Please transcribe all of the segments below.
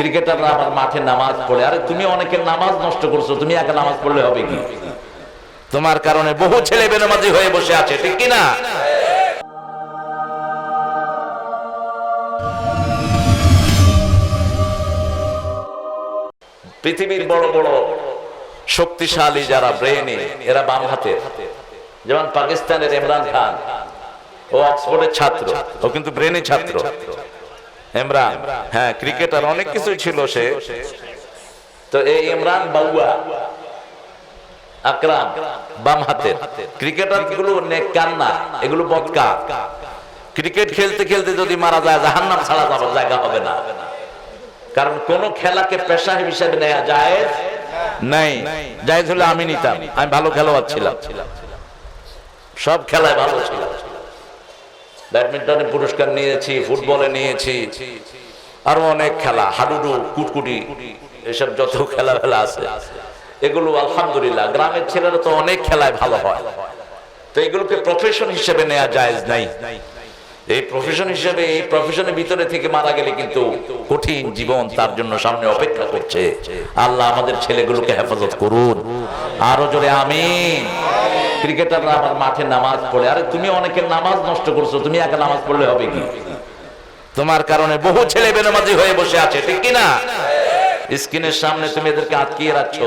ক্রিকেটাররা আবার মাঠে নামাজ পড়ে। আরে, তুমি অনেকে নামাজ নষ্ট করছ, তুমি একা নামাজ পড়লে হবে কি? তোমার কারণে বহু ছেলে বেনামাজি হয়ে বসে আছে, ঠিক কি না পৃথিবীর বড় বড় শক্তিশালী যারা ব্রেনে এরা বাম হাতে। যেমন পাকিস্তানের ইমরান খান, ও অক্সফোর্ডের ছাত্র, ও কিন্তু ব্রেনে ছাত্র। ইমরান। হ্যাঁ ক্রিকেটার অনেক কিছু ছিল সে। তো এই ইমরান বাউয়া আকরাম বাম হাতের ক্রিকেটারগুলো নেককার না এগুলো বদকা। ক্রিকেট খেলতে খেলতে যদি মারা যায় জাহান্নাম ছাড়া যাবার জায়গা হবে না। কারণ কোন খেলাকে পেশা হিসেবে নেওয়া যায় নাই। জায়েজ হলে আমি নিতাম আমি ভালো খেলোয়াড় ছিলাম। সব খেলায় ভালো ছিলাম। ব্যাডমিন্টনে পুরস্কার নিয়েছি, ফুটবলে নিয়েছি, আরও অনেক খেলা, হাডুডু, কুটকুটি, এসব যত খেলা ফেলা আছে। এগুলো আলহামদুলিল্লাহ, গ্রামের ছেলেরা তো অনেক খেলায় ভালো হয়। তো এগুলোকে প্রফেশন হিসেবে নেওয়া যায় নাই। এই প্রফেশন হিসেবে, এই প্রফেশনের ভিতরে থেকে মারা গেলে কিন্তু কঠিন জীবন তার জন্য সামনে অপেক্ষা করছে। আল্লাহ আমাদের ছেলেগুলোকে হেফাজত করুন। আরও জোরে আমিন। ক্রিকেটাররা আবার মাঠে নামাজ পড়ে। আরে, তুমি অনেকের নামাজ নষ্ট করছ, তুমি একা নামাজ পড়লে হবে কি? তোমার কারণে বহু ছেলে বেনামাজি হয়ে বসে আছে, ঠিক কি না? স্ক্রিনের সামনে তুমি এদেরকে আটকিয়ে রাখছো,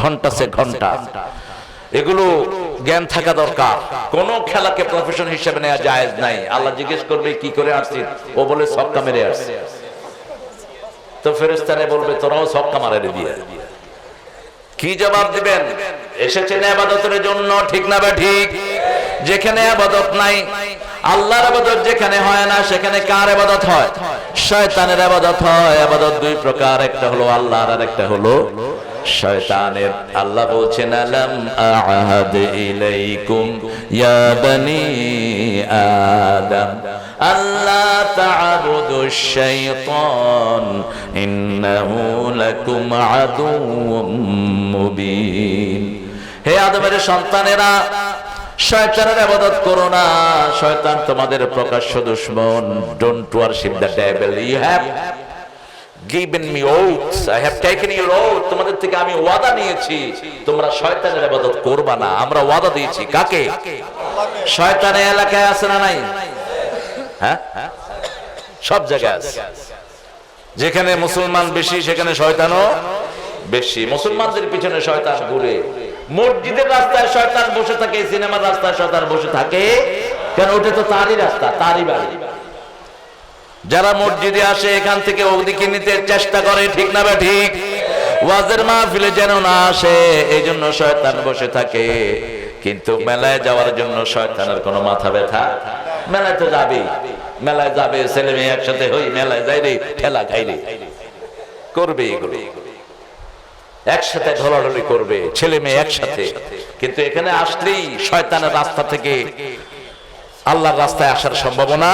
ঘণ্টা সে ঘণ্টা। এগুলো জ্ঞান থাকা দরকার। কোন খেলাকে প্রফেশন হিসেবে নেওয়া জায়েজ নাই। আল্লাহ জিজ্ঞেস করবে, কি করে আসছি? ও বলে সবকা মেরে আসছে। তো ফেরেস্তারে বলবে, তোরাও সবকা মারে দিয়ে কি জবাব দিবেন? এসেছেন আবাদতের জন্য, ঠিক না বা ঠিক? যেখানে আবাদত নাই, আল্লাহর আবাদত যেখানে হয় না, সেখানে কার আবাদত হয়? শয়তানের আবাদত হয়। আবাদত দুই প্রকার, একটা হলো আল্লাহর আর একটা হলো শয়তানের। আল্লাহ বলছেন, আলাম আহাদ ইলাইকুম ইয়া বনি আদম? আল্লাহ তা'বুদু শাইতান ইন্নাহু লাকুম আদুউম মুবিন। হে আদমের সন্তানেরা শয়তানের আবাদত করো না। শয়তান তোমাদের প্রকাশ্য দুশ্মন। Don't worship the devil you have given me oaths. I have taken your oath. তোমাদের থেকে আমি ওয়াদা নিয়েছি। তোমরা শয়তানের ইবাদত করবা না। আমরা ওয়াদা দিয়েছি। কাকে? শয়তানের এলাকায় আছে না নাই? হ্যাঁ? সব জায়গায় আছে। যেখানে মুসলমান বেশি, সেখানে শয়তানও বেশি। মুসলমানদের পিছনে শয়তান ঘুরে। মসজিদের রাস্তায় শয়তান বসে থাকে, সিনেমার রাস্তায় শয়তান বসে থাকে। কেন? ওটা তো তারই রাস্তা, তারই বাড়ি। যারা মসজিদে আসে, এখান থেকে ওদিকে নিতে চেষ্টা করে, ঠিক না বা ঠিক? ওয়াজের মাহফিলে যেন না আসে এই জন্য শয়তান বসে থাকে। কিন্তু মেলায় যাওয়ার জন্য শয়তানের কোনো মাথা ব্যথা? মেলায় তো যাবে। মেলায় যাবে, ছেলে মেয়ে একসাথে হই, মেলায় যাই রে ঠেলা খাই রে। করবে এগুলো। একসাথে ঢলাঢলি করবে, ছেলে মেয়ে একসাথে। কিন্তু এখানে আসলেই শয়তানের রাস্তা থেকে আল্লাহর রাস্তায় আসার সম্ভাবনা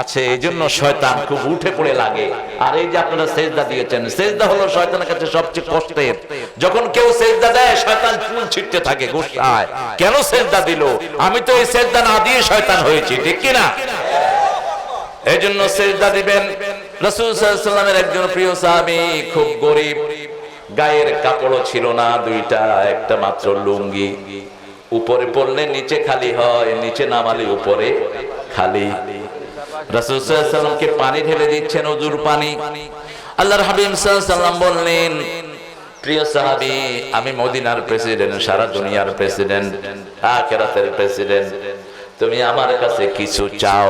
আছে এই জন্য শয়তান খুব উঠে পড়ে লাগে। আর এই যে আপনারা সেজদা দিয়েছেন, সেজদা হলো শয়তানের কাছে সবচেয়ে কষ্টের। যখন কেউ সেজদা দেয়, শয়তান চুল ছিটতে থাকে গুসায় কেন সেজদা দিল? আমি তো এই সেজদা না দিয়ে শয়তান হয়েছি, ঠিক কি না এই জন্য সেজদা দিবেন। রাসূল সাল্লাল্লাহু আলাইহি ওয়াসাল্লামের একজন প্রিয় সাহাবী, খুব গরিব। গায়ের কাপড়ও ছিল না, দুইটা, একটা মাত্র লুঙ্গি। উপরে পড়লে নিচে খালি হয়, নিচে নামালে উপরে খালি। রাসূলকে পানি ঢেলে দিচ্ছেন অজুর পানি। আল্লাহর সাল্লাম বললেন আমি মদিনার প্রেসিডেন্ট, সারা দুনিয়ার প্রেসিডেন্ট তুমি আমার কাছে কিছু চাও?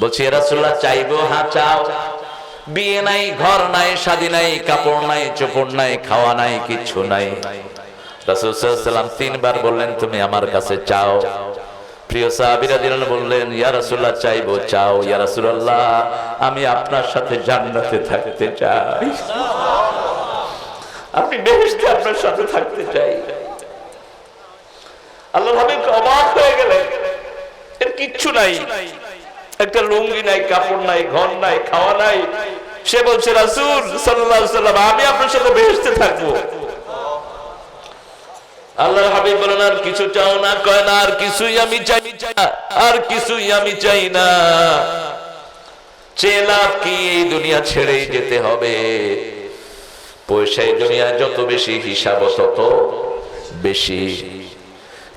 বলছি রাসূলুল্লাহ, চাইব? হ্যাঁ চাও। বিয়ে নাই, ঘর নাই নাই, কাপড় নাই, চোপড় নাই, খাওয়া নাই, কিছু নাই। রাসূল তিনবার বললেন, তুমি আমার কাছে চাও। প্রিয় সাহাবীরা দিলেন বললেন, ইয়া রাসূলুল্লাহ, চাইব, চাও, ইয়া রাসূলুল্লাহ, আমি আপনার সাথে জান্নাতে থাকতে চাই। আপনি বেহেশতে আপনার সাথে থাকতে চাই। আল্লাহ হাবিব অবাক হয়ে গেলেন। এর কিচ্ছু নাই। একটা লুঙ্গি নাই, কাপড় নাই, ঘর নাই, খাওয়া নাই। সে বলছে, রাসূল সাল্লাল্লাহু আলাইহি সাল্লাম আমি আপনার সাথে বেহেশতে থাকব। আল্লাহর হাবিব বলেন, আর কিছু চাও না? কয় না, আর কিছুই আমি চাই আর কিছুই আমি চাই না। চেলা কি? এই দুনিয়া ছেড়েই যেতে হবে। পয়সা এই দুনিয়ায় যত বেশি হিসাব, তত বেশি।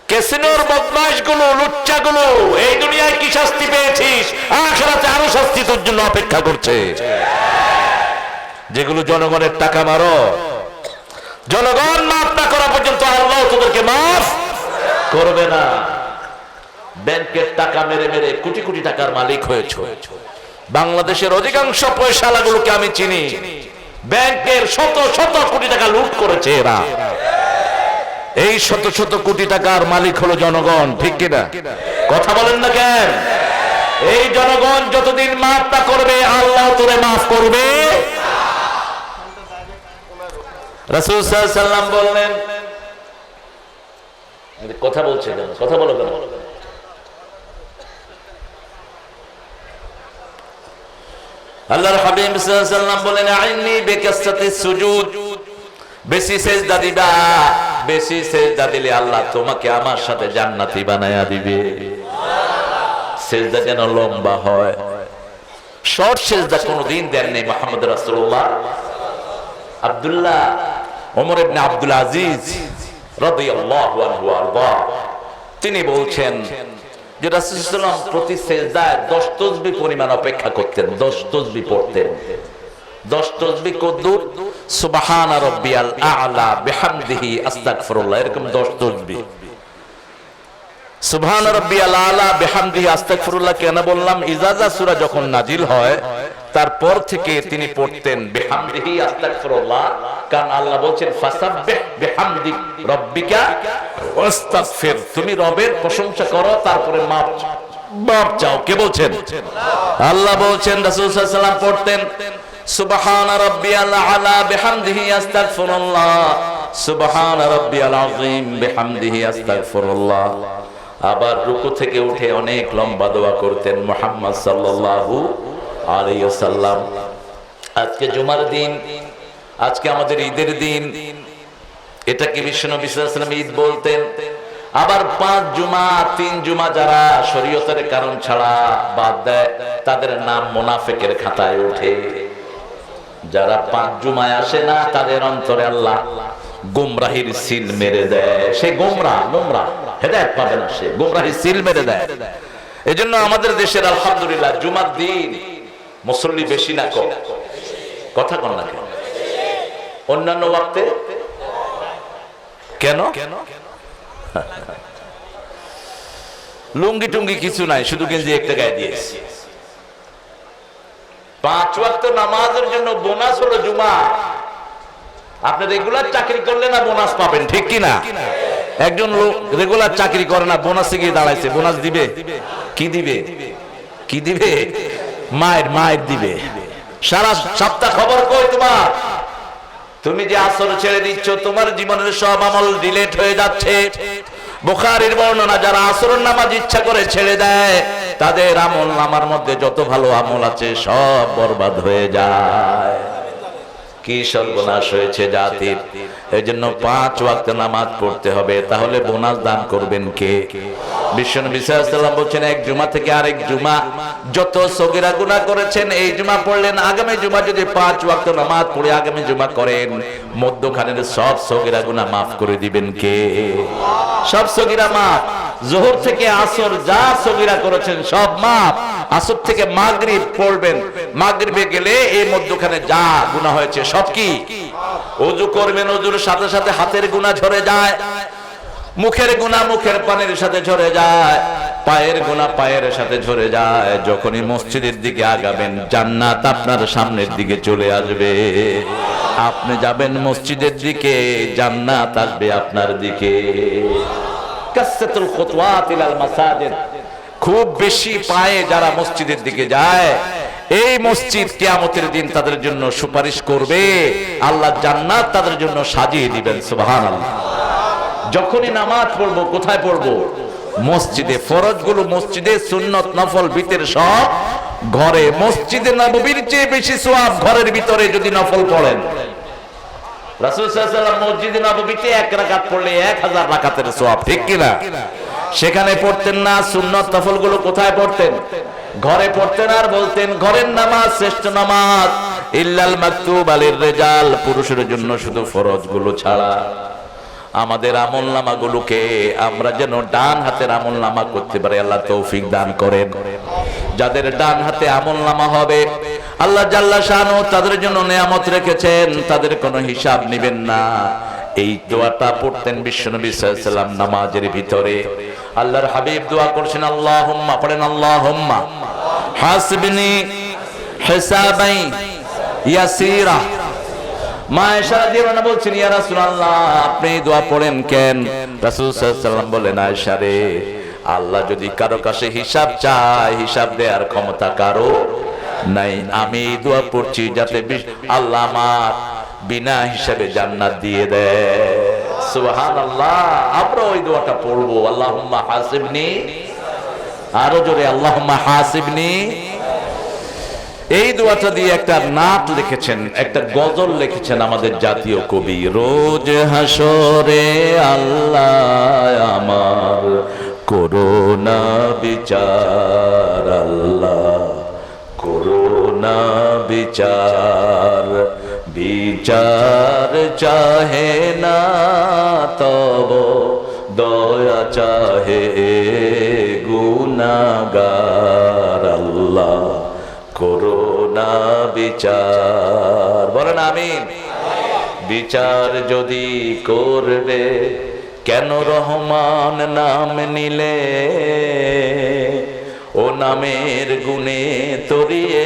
ক্যাসিনোর বদমাশগুলো লুচ্চা গুলো এই দুনিয়ায় কি শাস্তি পেয়েছিস? আখেরাতে আরও শাস্তি তোর জন্য অপেক্ষা করছে। যেগুলো জনগণের টাকা মারো, জনগণ মাফ না করা পর্যন্ত আল্লাহ তোদেরকে মাফ করবে না। ব্যাংকের টাকা মেরে মেরে কোটি কোটি টাকার মালিক হয়েছ। বাংলাদেশের অধিকাংশ পয়সালাগুলোকে আমি চিনি। ব্যাংকের শত শত কোটি টাকা লুট করেছে এরা। এই শত শত কোটি টাকার মালিক হলো জনগণ, ঠিক কিনা? কথা বলেন না কেন? এই জনগণ যতদিন মাফ না করবে, আল্লাহ তোরে মাফ করবে। রাসূল সাল্লাম বললেন কথা বলছে কেন? কথা বলো কেন? আল্লাহর হাবিব সাল্লাম বলেন, আইনি বেশি বেশি আল্লাহ তোমাকে আমার সাথে জান্নাতি দিবে। যেন লম্বা হয়। শর্ট সেজদা কোনোদিন দেন নেই মোহাম্মদ রাসূলুল্লাহ। আব্দুল্লাহ, ওমর আব্দুল আজিজ তিনি বলছেন যে রাসূলুল্লাহ প্রতি সেজদায় 10 তসবিহ পরিমাণ অপেক্ষা করতেন 10 তসবিহ পড়তেন। 10 তসবিহ কদ্দুর সুবহান এরকম 10 তসবিহ সুবহান রাব্বিয়াল আ'লা বিহামদিহি, আস্তাগফিরুল্লাহ কেন বললাম? ইজাজা সূরা যখন নাজিল হয় তারপর থেকে তিনি পড়তেন, বিহামদিহি, আস্তাগফিরুল্লাহ কারণ আল্লাহ বলছেন, ফাসাব্বিহ বিহামদি রাব্বিকা ওয়াস্তাগফির তুমি রবের প্রশংসা করো, তারপরে মাপ মাপ চাও, কে বলছেন? আল্লাহ বলছেন, রাসূল সাল্লাল্লাহু পড়তেন, সুবহান রাব্বিয়াল আলা বিহামদিহি আস্তাগফিরুল্লাহ সুবহান রাব্বিয়াল আযীম বিহামদিহি আস্তাগফিরুল্লাহ আবার রুকু থেকে উঠে অনেক লম্বা দোয়া করতেন, মুহাম্মদ সাল্লাল্লাহু আজকে জুমার দিন, আজকে আমাদের ঈদের দিন। বিশ্বনবী সাল্লাল্লাহু আলাইহি ওয়াসাল্লাম ঈদ বলতেন? আবার পাঁচ জুমা, তিন জুমা যারা শরীয়তের কারণ ছাড়া বাদ দেয়, তাদের নাম মোনাফেকের খাতায় ওঠে। যারা পাঁচ জুমায় আসে না, তাদের অন্তরে আল্লাহ গুমরাহির সিল মেরে দেয়। সে গোমরা গোমরা, হেদায়ত পাবে না সে। গুমরাহির সিল মেরে দেয়। এজন্য আমাদের দেশের আলহামদুলিল্লাহ, জুমার দিন মুসল্লি বেশি না কম। কথা কন না কেন? অন্যান্য ওয়াক্তে? কেন? লুঙ্গি টুঙ্গি কিছু নাই, শুধু গেঞ্জি একটা গায়ে দিয়েছি। পাঁচ ওয়াক্ত নামাজের জন্য বোনাস হলো জুমা। আপনি রেগুলার চাকরি করলে না বোনাস পাবেন, ঠিক কি না? একজন লোক রেগুলার চাকরি করে না, বোনাসে গিয়ে দাঁড়াইছে, বোনাস দিবে? কি দিবে? কি দিবে? মায়ের মায়ের দিবে। সারা সপ্তাহ খবর কই তোমার? তুমি যে আসর ছেড়ে দিচ্ছ, তোমার জীবনের সব আমল ডিলেট হয়ে যাচ্ছে। বুখারীর বর্ণনা, যারা আসরের নামাজ ইচ্ছা করে ছেড়ে দেয়, তাদের আমল নামার মধ্যে যত ভালো আমল আছে, সব বরবাদ হয়ে যায়। কি সর্বনাশ হয়েছে জাতির। এই জন্য পাঁচ ওয়াক্ত নামাজ পড়তে হবে, তাহলে বোনাস দান করবেন কে? বলছেন, এক জুমা থেকে আরেক জুমা। যত সগীরা করেছেন, এই জুমা পড়লেন। আগামী জুমা যদি পাঁচ ওয়াক্ত নামাজ পড়ে আগামী জুমা করেন, মধ্যখানের সব সগীরা মাফ করে দিবেন কে? সব সগীরা মাফ। জোহর থেকে আসর যা সগীরা করেছেন, সব মাফ। আসর থেকে মাগরিব পড়বেন। মাগরিবে গেলে এই মধ্যখানে যা হয়েছে, সব কি? অজু করবেন সাথে সাথে হাতের গুনাহ ঝরে যায়। মুখের গুণা মুখের পানির সাথে ঝরে যায়, পায়ের গুণা পায়ের সাথে ঝরে যায়। যখনই মসজিদের দিকে আগাবেন, জান্নাত আপনার সামনের দিকে চলে আসবে। আপনি যাবেন মসজিদের দিকে, জান্নাত আসবে আপনার দিকে। খুব বেশি পায়ে যারা মসজিদের দিকে যায়, এই মসজিদ কিয়ামতের দিন তাদের জন্য সুপারিশ করবে। আল্লাহ জান্নাত তাদের জন্য সাজিয়ে দিবেন, সুবহানাল্লাহ। যখনই নামাজ পড়ব, কোথায় পড়ব? মসজিদে। ফরজগুলো মসজিদে, সুন্নত, নফল ভিতর সব ঘরে। মসজিদে নববীর চেয়ে বেশি সোয়াব ঘরের ভিতরে যদি নফল পড়েন। রাসূল সাল্লাল্লাহু আলাইহি ওয়াসাল্লাম মসজিদে নববীতে এক রাকাত পড়লে 1000 রাকাতের সোয়াব, ঠিক কি না? সেখানে পড়তেন না, সুন্নত নফলগুলো কোথায় পড়তেন? ঘরে পড়তেন আর বলতেন, ঘরের নামাজ শ্রেষ্ঠ নামাজ। ইল্লাল রেজাল। পুরুষের জন্য শুধু ফরজগুলো ছাড়া। আমাদের আমল নামাগুলোকে আমরা যেন ডান হাতের আমল নামা করতে পারি, আল্লাহ তৌফিক দান করেন। যাদের ডান হাতে আমল নামা হবে, আল্লাহ জাল্লা শানু তাদের জন্য নিয়ামত রেখেছেন, তাদের কোনো হিসাব নেবেন না। এই দোয়াটা পড়তেন বিশ্বনবী সাল্লাম নামাজের ভিতরে। আল্লাহর হাবিব দোয়া করছেন, আল্লাহুম্মা পড়েন, আল্লাহুম্মা হাসবিনি হিসাবাই ইয়াসিরা আল্লাহ যদি কারও কাছে হিসাব চায়, হিসাব দেওয়ার ক্ষমতা কারও নাই। আমি দোয়া পড়ছি যাতে আল্লাহ আমার বিনা হিসাবে জান্নাত দিয়ে দেয়। সুবহানাল্লাহ আমরা ওই দোয়াটা পড়ব। আল্লাহুম্মা আরও জোরে, আল্লাহুম্মা হাসিবনি এই দোয়াটা দিয়ে একটা নাট লিখেছেন, একটা গজল লিখেছেন আমাদের জাতীয় কবি। রোজ হাসরে আল্লাহ আমার, করোনা বিচার আল্লাহ, করোনা বিচার। বিচার চাহে না, তব দয়া চাহে, গুনাগার আল্লাহ করোনা বিচার। বলেন আমিন। বিচার যদি করবে, কেন রহমান নাম নিলে? ও নামের গুণে তরিয়ে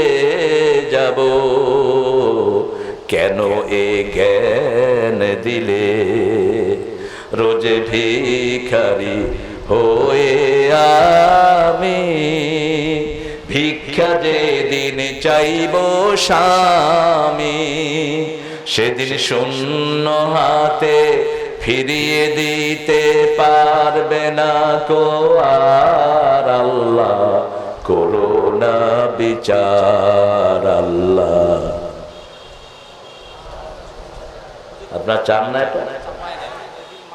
যাব। কেন এ জ্ঞান দিলে? রোজে ভিখারি হয়ে আমি ভিক্ষা যেদিন চাইব স্বামী, সেদিন শূন্য হাতে ফিরিয়ে দিতে পারবে না কো আর আল্লাহ, করোনা বিচার আল্লাহ। আপনার চান না এটা